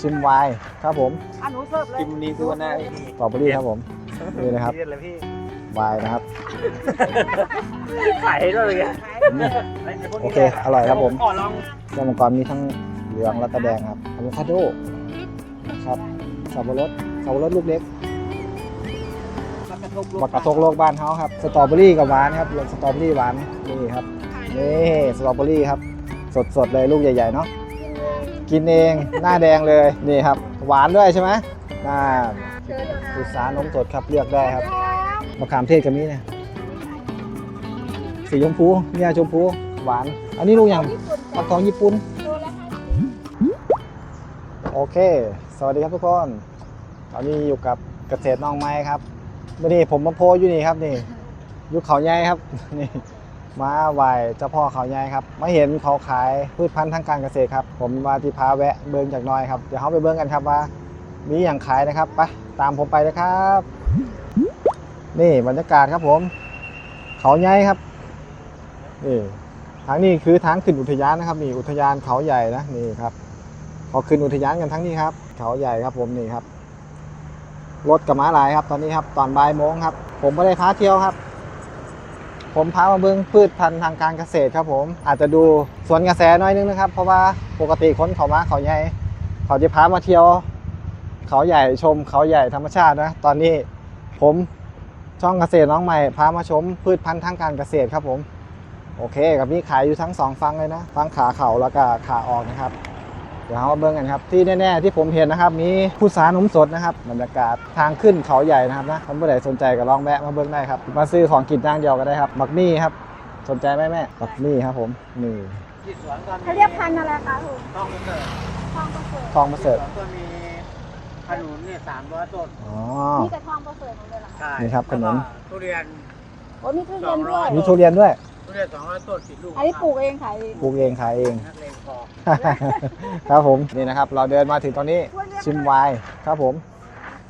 ชิมไวน์ครับผมอะหนูเสิร์ฟเลยกิมนี้คือว่าหน้าสตรอเบอรี่ครับผม นี่นะครับ เรียนเลยพี่ไวน์นะครับ ขายให้ด้วยเลยอะอืมโอเค อร่อยครับผมขอลองแก้วมังกรมีทั้งเหลืองและก็แดงครับอะโวคาโดนะครับสับปะรดสับปะรดลูกเล็กบักกระทกโลกบ้านเขาครับ สตรอเบอรี่กับหวานครับสตรอเบอรี่หวานนี่ครับ นี่สตรอเบอรี่ครับ สดๆเลยลูกใหญ่ๆเนาะ กินเองหน้าแดงเลยนี่ครับ หวานด้วยใช่ไหมน่าพุทรานมสดครับเลือกได้ครับมะขามเทศกับนี้เนี่ยสีชมพูเนี่ยชมพูหวาน อันนี้ลูกอย่างฟักทองญี่ปุ่นโอเค สวัสดีครับทุกคน ตอนนี้อยู่กับเกษตรน้องไม้ครับวันนี้ผมมาโพอยู่นี่ครับนี่อยุคเขาใหญ่ครับนี่ มาไหวเจ้าพ่อเขาใหญ่ครับมาเห็นเขาขายพืชพันธุ์ทางการเกษตรครับ ผมมาที่พาแวะเบิ้งจากน้อยครับเดี๋ยวเขาไปเบิ้งกันครับว่า มีอย่างขายนะครับไปตามผมไปเลยครับ นี่บรรยากาศครับผม เขาใหญ่ครับนี่ทางนี้คือทางขึ้นอุทยานนะครับนี่อุทยานเขาใหญ่นะนี่ครับพอขึ้นอุทยานกันทั้งนี้ครับ เขาใหญ่ครับผมนี่ครับรถกับม้าลายครับ ตอนนี้ครับตอนบ่ายโมงครับ ผมไม่ได้พาเที่ยวครับ ผมพามาเบิ้งพืชพันธุ์ทางการเกษตรครับผม อาจจะดูสวนกระแสน้อยนึงนะครับ เพราะว่าปกติคนเขามาเขาใหญ่เขาจะพามาเที่ยว เขาใหญ่ชมเขาใหญ่ธรรมชาตินะ ตอนนี้ผมช่องเกษตรน้องใหม่พามาชมพืชพันธุ์ทางการเกษตรครับผม โอเค กับมีขายอยู่ทั้งสองฟังเลยนะฟังขาเข่าแล้วก็ขาออกนะครับ ดี๋ยวเรามาเบิ่งกันครับที่แน่ๆที่ผมเห็นนะครับมีผู้สานมสดนะครับบรรยากาศทางขึ้นเขาใหญ่นะครับนะท่านผู้ใดสนใจก็ลองแวะมาเบิ่งได้ครับมาซื้อของกินย่างเดียวก็ได้ครับบักมี่ครับสนใจไหมแม่บักมี่ครับผมนี่ที่สวนก่อนเขาเรียกพันธุ์อะไรคะคุณต้องเกิดทองประเสริฐทองประเสริฐก็มีขนุนเนี่ยสามร้อยต้นอ๋อนี่แต่ทองประเสริฐหมดเลยเหรอคะใช่นี่ครับขนุนแล้วก็ทุเรียนโอ้มีทุเรียนด้วยมีทุเรียนด้วย ทุเรียนสองร้อยต้นสิบลูกอันนี้ปลูกเองขายเองปลูกเองขายเอง นักเลงพอ ครับผมนี่นะครับ เราเดินมาถึงตอนนี้ชิมไวน์ครับผม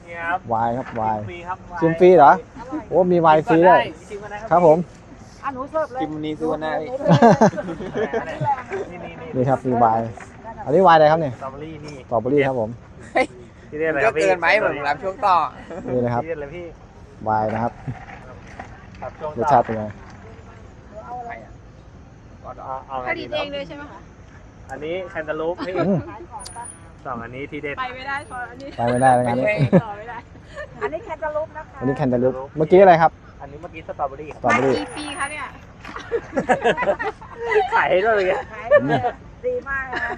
เนี่ยครับไวน์ครับไวน์ฟรีครับชิมฟรีเหรอโอ้มีไวน์ฟรีด้วยชิมกันได้ครับผม อะหนูเสิร์ฟเลยกิมนี้คือว่าหน้าหนูเสิร์ฟเลยนี่นี่นี่ครับมีไวน์อันนี้ไวน์อะไรครับเนี่ยสตรอเบอรี่นี่สตรอเบอรี่ครับผมที่เรียกอะไรคก็รับพี่เกินไหมผมรับช่วงต่อ นี่นะครับที่เรียกอะไรพี่ไวน์นะครับครับช่วงรสชาติเป็นไง เอาเอาไงผดีลิตเองเลยใช่ไหมคะอันนี้แคนตาลูปพี่อืมขายของปะสองอันนี้ที่เด็ด ไปไม่ได้พออันนี้ไปไม่ได้แล้วงั้นต่อไม่ได้อันนี้แคนตาลูปนะคะอันนี้แคนตาลูปเมื่อกี้อะไรครับอันนี้เมื่อกี้สตรอเบอรี่สตรอเบอรี่ กี่ปีคะเนี่ยขายให้ด้วยเลยอะขายเลยดีมากเลยนะ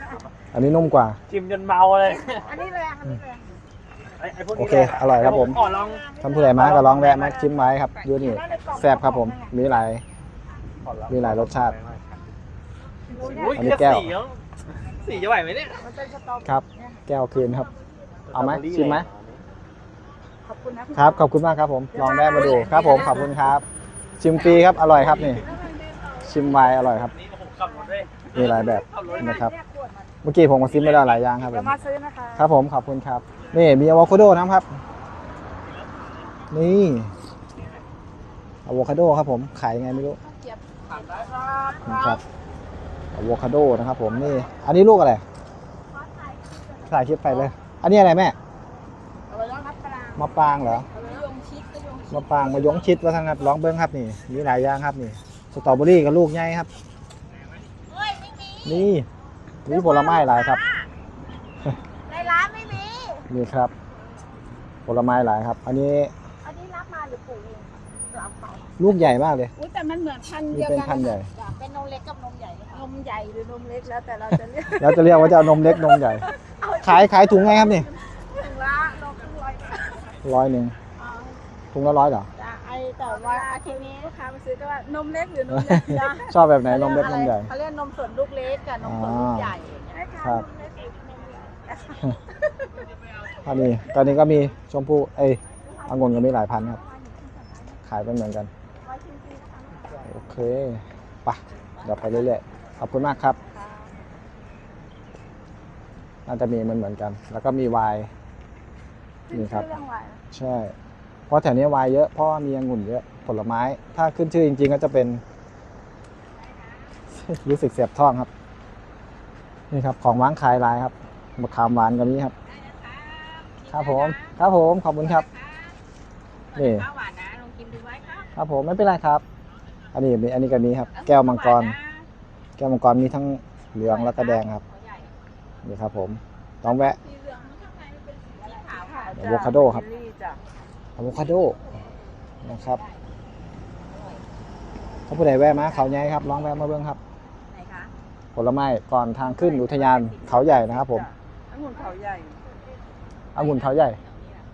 อันนี้นุ่มกว่าชิมจนเมาเลยอันนี้เลยอันนี้เลยไอ้ไอ้พวกโอนี้เคอร่อยครับผม ขอลองท่านผู้ใดมาก็ลองแวะมาชิมไว้ครับดูนี่แซ่บครับผม มีหลาย ขอลองมีหลายรสชาติอุ้ย อันนี้แก้ว สียังสีจะไหวไหมเนี่ย มันเป็นสตอครับแก้วคืนครับ เอาไหมชิมไหมขอบคุณนะครับขอบคุณมากครับผมลองแวะมาดูครับ ผมขอบคุณครับ ชิมฟรีครับอร่อยครับนี่ ชิมไวน์อร่อยครับ นี่ผมขับรถด้วยมีหลายแบบขับรถนะครับ เยขวดมันเมื่อกี้ผมมาซิมไปแล้วหลายอย่างครับผเดี๋ยวม มาซื้อนะคะครับผมขอบคุณครับ นี่มีอะโวคาโดนะครับ นี่อะโวคาโดครับผมขายยังไงไม่รู้ เก็บนะครับ อะโวคาโดนะครับผมนี่ อันนี้ลูกอะไรถ่ายคลิปไปเลย อันนี้อะไรแม่เอาไว้รองรับปลางมะปรางเหรอเอาไว้ยงชิดก็ยงชิดมะปรางมายงชิดว่าทางนั้นลองเบิ้งครับนี่มีหลายอย่างครับนี่สตรอเบอรี่กับลูกใหญ่ครับ นี่มีผลไม้หลายครับในร้านไม่มีนี่ครับ ผลไม้หลายครับ อันนี้อันนี้รับมาหรือปลูกเอง รับเขาลูกใหญ่มากเลย อุ้ยแต่มันเหมือนพันธุ์นี่เดียวเป็นกันพันธุ์ใหญ่ จ้ะเป็นนมเล็กกับนมใหญ่นมใหญ่หรือนมเล็กแล้วแต่เราจะเรียกแล้วจะเรียกว่าจะเอานมเล็กนมใหญ่ ขายขายถุงไงครับนี่ถึงละโลครึ่งร้อยร้อยหนึ่งอ๋อถุงละร้อยเหรอ จ้ะไอแต่ว่าทีนี้ลูกค้ามาซื้อก็ว่านมเล็กหรือนมใหญ่จ้ะชอบแบบไหนนมเล็กนมใหญ่ เขาเรียกนมส่วนลูกเล็กกับนมส่วนลูกใหญ่อย่างเงี้ยครับ อันนี้ตอนนี้ก็มีชมพู่เอ้ยองุ่นก็มีหลายพันธุ์ครับขายเป็นเหมือนกัน โอเคไปะเดี๋ยวไปเรื่อยๆ ขอบคุณมากครับ น่าจะมีเหมือนเหมือนกัน แล้วก็มีไวน์นี่ครับเรื่องไวน์ใช่ เพราะแถวนี้ไวน์เยอะ เพราะว่ามีองุ่นเยอะ ผลไม้ ถ้าขึ้นชื่อจริง ๆ ก็จะเป็น รู้สึกเสียบท้องครับ นี่ครับ ของหวานขายหลายครับมะขามหวานก็มีครับ ครับผม ครับผม ขอบคุณครับ นี่ข้าวหวานนะลองกินดูไว้ ครับครับผมไม่เป็นไรครับ อันนี้มีอันนี้กับนี้ครับ แก้วมังกร แก้วมังกรมีทั้งเหลืองแล้วก็แดงครับหัวใหญ่นี่ครับ ผมต้องแวะสีเหลืองมันข้างในมันเป็นสีอะไรขาวค่ะอะโวคาโดครับเยลลี่จ้ะอะโวคาโดนะครับเขาผู้ใดแวะมาเขาใหญ่ครับลองแวะมาเบิ่งครับไหนคะผลไม้ก่อนทางขึ้นอุทยานเขาใหญ่นะครับ ผมจ้ะองุ่นเขาใหญ่องุ่นเขาใหญ่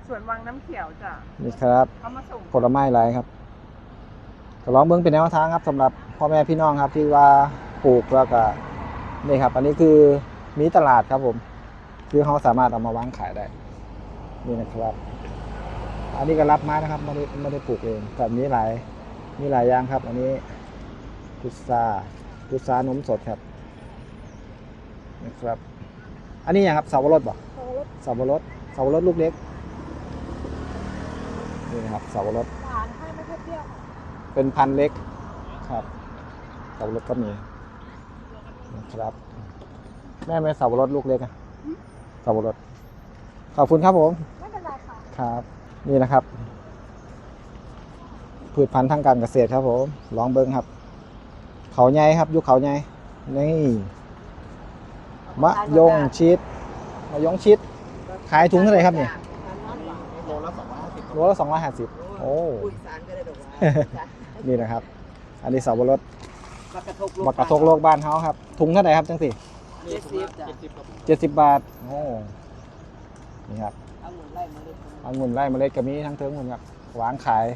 สวนวังน้ำเขียวจ้ะนี่ครับเขามาส่งผลไม้หลายครับ ก็ลองเบิ่งเป็นแนวทางครับสำหรับพ่อแม่พี่น้องครับที่ว่าปลูกแล้วก็นี่ครับ อันนี้คือมีตลาดครับผม คือเขาสามารถเอามาวางขายได้ นี่นะครับ อันนี้ก็รับมานะครับไม่ได้ไม่ได้ปลูกเองแต่มีหลายมีหลายอย่างครับ อันนี้พุทราพุทรานมสดครับนะครับ อันนี้อย่างครับสับปะรดบ่สับปะรดสับปะรดลูกเล็กนี่นะครับสับปะรดหวานให้ไม่ค่อยเปรี้ยว เป็นพันธุ์เล็กครับสับปะรดก็มีนะครับ แม่ไม่สับปะรดลูกเล็กอะสับปะรดขอบคุณครับผมไม่เป็นไรค่ะครับ นี่นะครับ พืชพันธุ์ทางการเกษตรครับผมลองเบิ้งครับ เขาใหญ่ครับอยุคเขาใหญ่นี่มะยงชิดมะยงชิดขายถุงเท่าไหร่ครับเนี่ยโลละสองร้อยห้าสิบ โลละสองร้อยห้าสิบโอ้นี่นะครับ อันนี้สับปะรดบักกระทกบักกระทกโลกบ้านเขาครับ ถุงเท่าไหร่ครับจังสิเจ็ดสิบเจ็ดสิบครับเจ็ดสิบบาท โอ้ นี่ครับองุ่นไล่มาเลยองุ่นไร่เมล็ดกระมีทั้งเทิงหมดครับวางขาย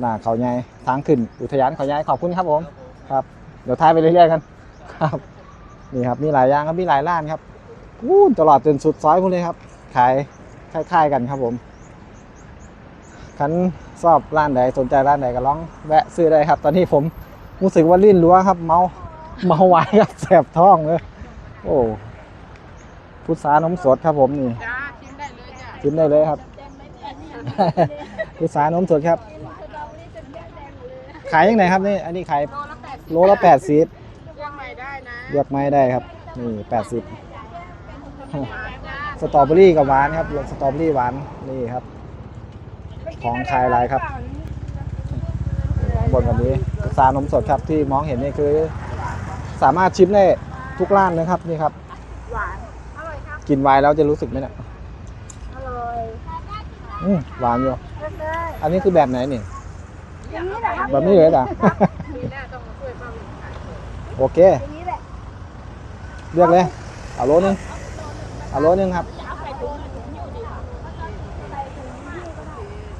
หน้าเขาใหญ่ทางขึ้น อุทยานเขาใหญ่ขอบคุณครับผม ครับ เดี๋ยวทายไปเรื่อยๆกัน ครับ นี่ครับ มีหลายอย่างครับ มีหลายร้านครับวู้ตลอดจนสุดซอยพุ่นเลยครับ ขายคล้ายๆกันครับผม คันชอบร้านใดสนใจร้านใดก็ลองแวะซื้อได้ครับ ตอนนี้ผมรู้สึกว่าลิ้นรั้วครับ เมาเมาหวานครับแสบท้องเลยโอ้พุทรานมสดครับผมนี่จ้าชิมได้เลยจ้ะชิมได้เลยครับเต็มไม่แน่นพุทรานมสดครับสตรอเบอรี่เต็มแก้วแดงหมดเลยขายยังไงครับนี่อันนี้ขายโลละแปดสิบโลละแปดสิบเลือกใหม่ได้นะเลือกไม้ได้ครับนี่แปดสิบหวานจ้าสตรอเบอรี่กับหวานครับสตรอเบอรี่หวานนี่ครับ ของขายหลายครับบนวันนี้ซานมสดครับที่มองเห็นนี่คือ สามารถชิมได้ทุกร้านนะครับนี่ครับหวานอร่อยครับกินไวน์แล้วจะรู้สึกไหมเนี่ยอร่อยอืมหวานอยู่เลือกเลยอันนี้คือแบบไหนนี่อย่างนี้แหละครับแบบนี้เลยเหรอมีหน้าต้องมาช่วยป้าวินขายโอเคอย่างนี้แหละเลือกเลยเอาโลนึงเอาโลนึงครับ เอาใส่ถุงถุงอยู่ดีกว่า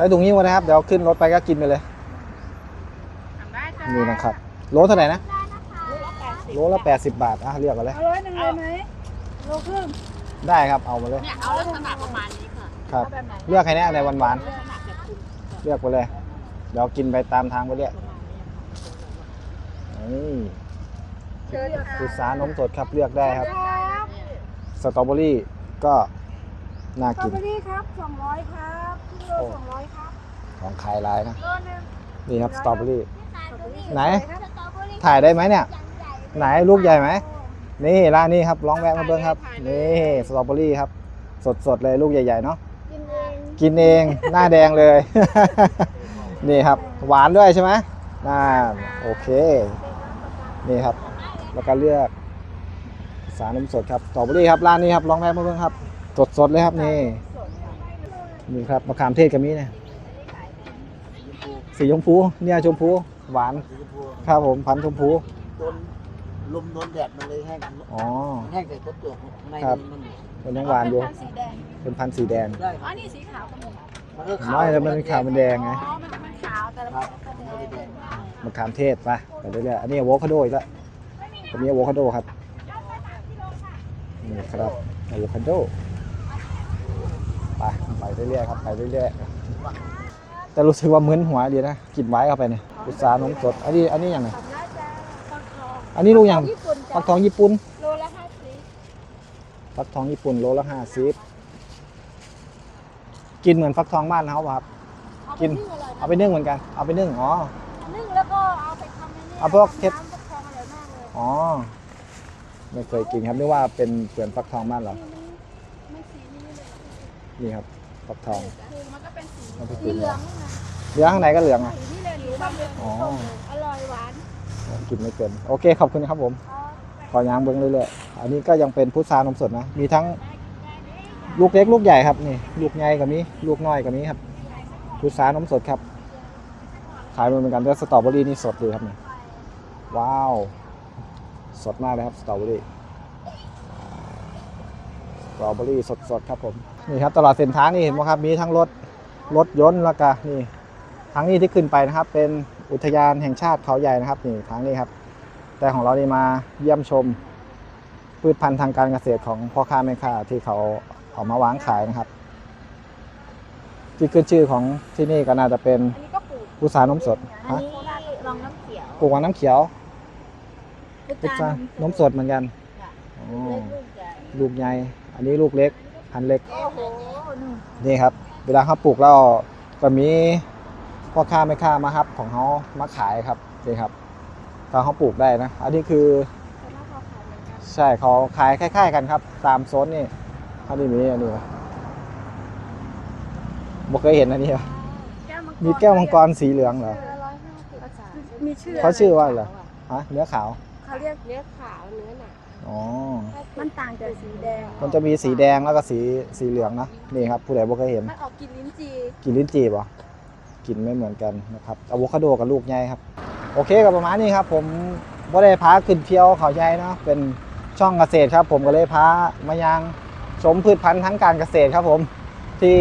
ใส่ถุงอยู่ก็ได้ใส่ถุงนี้ไว้นะครับ เดี๋ยวขึ้นรถไปก็กินไปเลยทำได้จ้านี่นะครับ โลเท่าไหร่นะ โลละแปดสิบโลละ80 บาท อะเลือกกันเลย เอาร้อยหนึ่งเลยไหมโลครึ่งได้ครับ เอามาเลย เนี่ยเอาลักษณะประมาณนี้ค่ะครับเอาแบบไหนเลือกให้แน่อะไรหวานลักษณะแบบคุณๆ เลือกไปเลย เดี๋ยวกินไปตามทางไปเรื่อยนี่เชิญค่ะคือสารนมสดครับ เลือกได้ครับครับสตรอเบอรี่ก็ น่าสตรอกิน เบอรี่ครับสองร้อยครับครึ่งโลสองร้อยครับของขายหลายนะ โลนึงนี่ครับสตรอเบอรี่ ไหนครับสตรอเบอรี่ถ่ายได้ไหมเนี่ย ไหนลูกใหญ่ไหม นี่ร้านนี้ครับลองแวะมาเบิ้งครับ นี่สตรอเบอรี่ครับ สดๆเลยลูกใหญ่ๆเนาะ กินเองกินเองหน้าแดงเลย นี่ครับ หวานด้วยใช่ไหมน่าโอเค นี่ครับ แล้วก็เลือกสารนมสดครับสตรอเบอรี่ครับร้านนี้ครับลองแวะมาเบิ่งครับ สดๆเลยครับนี่นี่ครับมะขามเทศกับมีเนี่ยสีชมพูเนี่ยชมพูหวานสีชมพูครับผมพันธุ์ชมพูโดนลมโดนแดดมันเลยแห้งอ๋อแห้งใส่ตัวเปลือกข้างในครับมันมันยังหวานอยู่เป็นสีแดงเป็นพันธุ์สีแดงได้อ๋อนี่สีขาวก็มีมันก็ไม่แล้วมันเป็นขาวมันแดงไงอ๋อมันมันขาวแต่ละมันก็แดงมะขามเทศไปไปเรื่อยๆอันนี้อะโวคาโดอีกแล้วอันนี้อะโวคาโดครับนี่ครับอะโวคาโด ไปไปเรื่อยๆครับไปเรื่อยๆแต่รู้สึกว่ามึนหัวดีนะกินไว้เข้าไปเนี่ยอุตสาหนมสดอันนี้อันนี้ยังไงทำได้จ้าฟักทองอันนี้ลูกยังญี่ปุ่นฟัจ้ากทองญี่ปุ่นโลละห้าสิบฟักทองญี่ปุ่นโลละห้าสิบกินเหมือนฟักทองบ้านเขาป่ะครับเอาไปกินนึ่งอร่อยนะเอาไปนึ่งเหมือนกัน เอาไปนึ่งอ๋อนึ่งแล้วก็เอาไปทำในนี้เอาพวกเห็ดน้ำฟักทองอร่อยมากเลยอ๋อ ไม่เคยกินครับนึกว่าเป็นเปลือนฟักทองบ้านเรา นี่มันไม่สีนี่เลยนี่ครับฟักทองคือมันก็เป็นสีมันเป็นสีสีเหเหลืลือองงนะเหลืองข้างในก็เหลืองอะสีที่เหลืองสีดำเหลืองอ๋อส้มอร่อยหวานกินไม่เป็นโอเค ขอบคุณครับผม ขอยางเบิ้งเรื่อยๆ อันนี้ก็ยังเป็นพุทรานมสดนะ มีทั้งลูกเล็กลูกใหญ่ครับนี่ ลูกใหญ่กับมีลูกน้อยกับมีครับ พุทรานมสดครับ ขายเหมือนกันแต่สตรอเบอรี่นี่สดเลยครับนี่ ว้าว สดมากเลยครับสตรอเบอรี่ สตรอเบอรี่สดๆครับผมนี่ครับตลอดเส้นทางนี่เห็นไหมครับมีทั้งรถรถยนต์แล้วก็นี่ทางนี้ที่ขึ้นไปนะครับ เป็นอุทยานแห่งชาติเขาใหญ่นะครับนี่ทางนี้ครับ แต่ของเรานี่มาเยี่ยมชม พืชพันธุ์ทางการเกษตรของพ่อค้าแม่ค้าที่เขาเอามาวางขายนะครับ ที่ขึ้นชื่อของที่นี่ก็น่าจะเป็นอันนี้ก็ปลูกพุทรานมสดอันฮะนี้รองน้ำเขียวปลูกวางน้ำเขียวพุพุททรารานมสดเหมือนกันอ๋อ เล็กลูกใหญ่ลูกใหญ่ อันนี้ลูกเล็กพันธุ์เล็กโอ้โหนู่นนี่ครับ เวลาเขาปลูกแล้วก็มีพ่อค้าแม่ค้ามาครับ ของเขามาขายครับนี่ครับถ้าเขาปลูกได้นะ อันนี้คือแต่ว่าเขาขายเหมือนกันใช่เขาขายคล้าย ๆ กันครับ ตามโซนนี่เขาดีมีอันนี้วะบ่เคยเห็นอันนี้วะแก้วมังกรมีแก้วมังกรสีเหลืองเหรอละร้อยห้าสิบภาษามีชื่อเขาชื่อว่าอะไรฮะเนื้อขาวเขาเรียกเนื้อขาวเนื้อหนา อ๋อ มันต่างจากสีแดงมันจะมีสีแดงแล้วก็สีสีเหลืองนะนี่ครับผู้ใดบ่เคยเห็นมันออกกลินลิ้นจีกินลิ้นจีบเหรอกินไม่เหมือนกันนะครับอะโวคาโดกับลูกใหญ่ครับ โอเคกับประมาณนี้ครับ ผมบ่ได้พาขึ้นเที่ยวเขาใหญ่เนาะเป็นช่องเกษตรครับ ผมก็เลยพามายังชมพืชพันธุ์ทั้งการเกษตรครับผมที่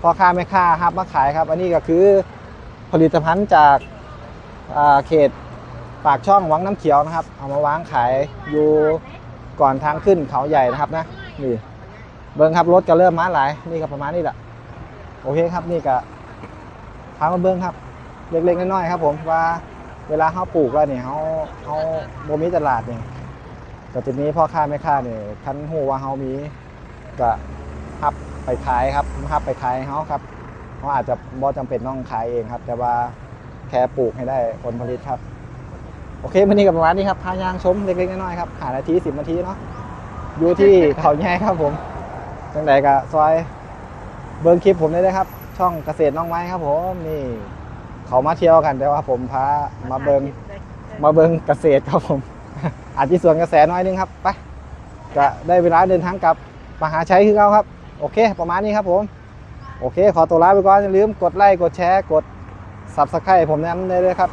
พ่อค้าแม่ค้าครับมาขายครับ อันนี้ก็คือผลิตภัณฑ์จากอ่าเขต ปากช่องวังน้ำเขียวนะครับ เอามาวางขายอยู่ก่อนทางขึ้นเขาใหญ่นะครับนะนี่เบิ้งครับรถก็เริ่มมาหลายนี่ก็ประมาณนี้แหละโอเคครับนี่ก็พามาเบิ้งครับ เล็กๆน้อยๆครับ ผมว่าเวลาเขาปลูกแล้วเนี่ยเขาเขาโมมีตลาดเนี่ยก็จะมีพ่อค้าแม่ค้าเนี่ยคันหูว่าเขามีก็ฮับไปขายครับฮับไปขายเขาครับเขาอาจจะบ่จำเป็นต้องขายเองครับ แต่ว่าแค่ปลูกให้ได้ผลผลิตครับ โอเควันนี้กับประมาณนี้ครับ พายางชมเล็กๆน้อยๆครับ หานาทีสิบนาทีเนาะ อยู่ที่เขาใหญ่ครับผมจังใดก็ซอยเบิ้งคลิปผมได้เลยครับ ช่องเกษตรน้องไม้ครับผม นี่ เขามาเที่ยวกันแต่ว่าผมพามาเบิงมาเบิงเกษตรครับผม อาจจะส่วนกระแสน้อยนึงครับ ไป จะได้เวลาเดินทางกลับมหาชัยคือเขาครับ โอเค ประมาณนี้ครับผม โอเค ขอตัวลาไปก่อนอย่าลืมกดไลค์ กดแชร์ กด subscribe ผมแนะนำได้เลยครับ